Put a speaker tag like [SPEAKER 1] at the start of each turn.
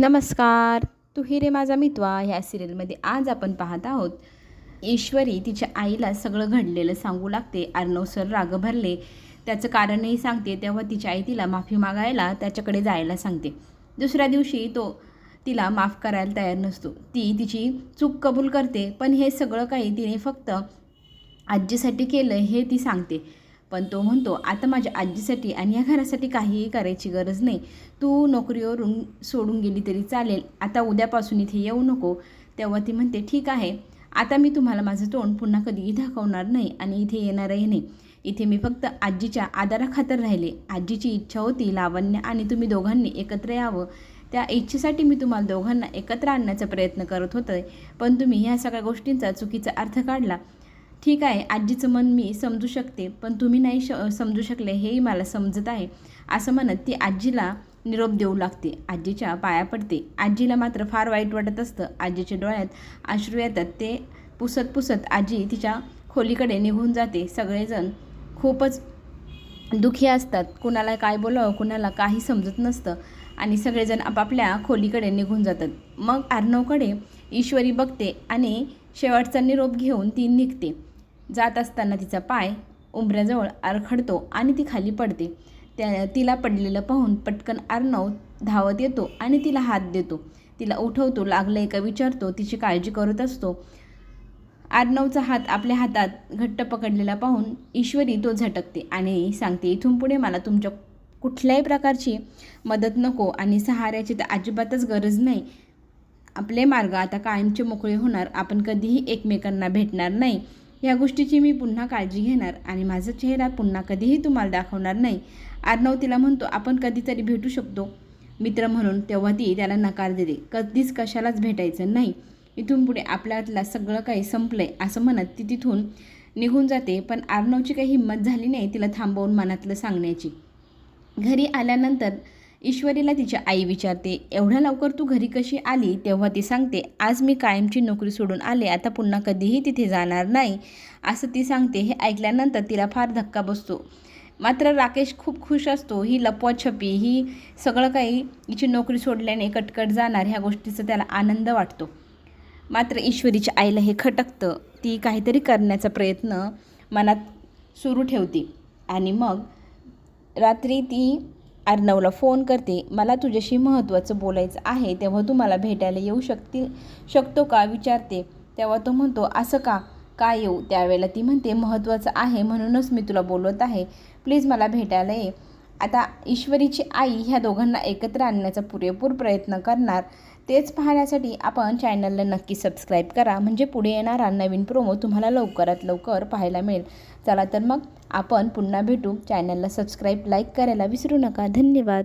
[SPEAKER 1] नमस्कार. तू रे माझा मितवा. ह्या सिरियलमध्ये आज आपण पाहत आहोत ईश्वरी तिच्या आईला सगळं घडलेलं सांगू लागते. अर्णव सर राग भरले. त्याचं कारणही सांगते. तेव्हा तिच्या आई तिला माफी मागायला त्याच्याकडे जायला सांगते. दुसऱ्या दिवशी तो तिला माफ करायला तयार नसतो. ती तिची चूक कबूल करते पण हे सगळं काही तिने फक्त आजीसाठी केलं हे ती सांगते. पण तो म्हणतो आता माझ्या आजीसाठी आणि या घरासाठी काहीही करायची गरज नाही. तू नोकरीवरून सोडून गेली तरी चालेल. आता उद्यापासून इथे येऊ नको. तेव्हा ती म्हणते ठीक आहे. आता मी तुम्हाला माझं तोंड पुन्हा कधीही दाखवणार नाही आणि इथे येणारही नाही. इथे मी फक्त आजीच्या आदाराखातर राहिले. आजीची इच्छा होती लावण्य आणि तुम्ही दोघांनी एकत्र यावं. त्या इच्छेसाठी मी तुम्हाला दोघांना एकत्र आणण्याचा प्रयत्न करत होते. पण तुम्ही ह्या सगळ्या गोष्टींचा चुकीचा अर्थ काढला. ठीक आहे आजीचं मन मी समजू शकते पण तुम्ही नाही श समजू शकले हेही मला समजत आहे. असं म्हणत ती आजीला निरोप देऊ लागते. आजीच्या पाया पडते. आजीला मात्र फार वाईट वाटत असतं. आजीच्या डोळ्यात अश्रू येतात. ते पुसत पुसत आजी तिच्या खोलीकडे निघून जाते. सगळेजण खूपच दुःखी असतात. कुणाला काय बोलावं कुणाला काही समजत नसतं आणि सगळेजण आपापल्या खोलीकडे निघून जातात. मग अर्णवकडे ईश्वरी बघते आणि शेवटचा निरोप घेऊन ती निघते. जात असताना तिचा पाय उंबऱ्याजवळ आरखडतो आणि ती खाली पडते. त्या तिला पडलेलं पाहून पटकन अर्णव धावत येतो आणि तिला हात देतो. तिला उठवतो लागलं का विचारतो तिची काळजी करत असतो. अर्णवचा हात आपल्या हातात घट्ट पकडलेला पाहून ईश्वरी तो झटकते आणि सांगते इथून पुढे मला तुमच्या कुठल्याही प्रकारची मदत नको आणि सहाऱ्याची तर अजिबातच गरज नाही. आपले मार्ग आता कायमचे मोकळे होणार. आपण कधीही एकमेकांना भेटणार नाही. या गोष्टीची मी पुन्हा काळजी घेणार आणि माझा चेहरा पुन्हा कधीही तुम्हाला दाखवणार नाही. अर्णव तिला म्हणतो आपण कधीतरी भेटू शकतो. मित्र म्हणून तेव्हा ती त्याला नकार देते. कधीच कशालाच भेटायचं नाही. इथून पुढे आपल्यातला सगळं काही संपलं आहे असं म्हणत ती तिथून निघून जाते. पण अर्णवची काही हिंमत झाली नाही तिला थांबवून मनातलं सांगण्याची. घरी आल्यानंतर ईश्वरीला तिची आई विचारते एवढ्या लवकर तू घरी कशी आली? तेव्हा ती सांगते आज मी कायमची नोकरी सोडून आले आता पुन्हा कधीही तिथे जाणार नाही. असं ती सांगते हे ऐकल्यानंतर तिला फार धक्का बसतो. मात्र राकेश खूप खुश असतो ही लपवाछपी ही सगळं काही हिची नोकरी सोडल्याने कटकट जाणार ह्या गोष्टीचा त्याला आनंद वाटतो. मात्र ईश्वरीच्या आईला हे खटकतं ती काहीतरी करण्याचा प्रयत्न मनात सुरू ठेवते. आणि मग रात्री ती अर्णवला फोन करते मला तुझ्याशी महत्त्वाचं बोलायचं आहे तेव्हा तू मला भेटायला येऊ शकते शकतो का? विचारते. तेव्हा तो म्हणतो असं का? का येऊ? त्यावेळेला ती म्हणते महत्त्वाचं आहे म्हणूनच मी तुला बोलवत आहे. प्लीज मला भेटायला ये. आता ईश्वरीची आई ह्या दोघांना एकत्र आणण्याचा पुरेपूर प्रयत्न करणार. तेच पाहण्यासाठी आपण चॅनलला नक्की सबस्क्राईब करा. म्हणजे पुढे येणारा नवीन प्रोमो तुम्हाला लवकरात लवकर पाहायला मिळेल. चला तर मग आपण पुन्हा भेटू. चॅनलला सबस्क्राईब लाईक करायला विसरू नका. धन्यवाद.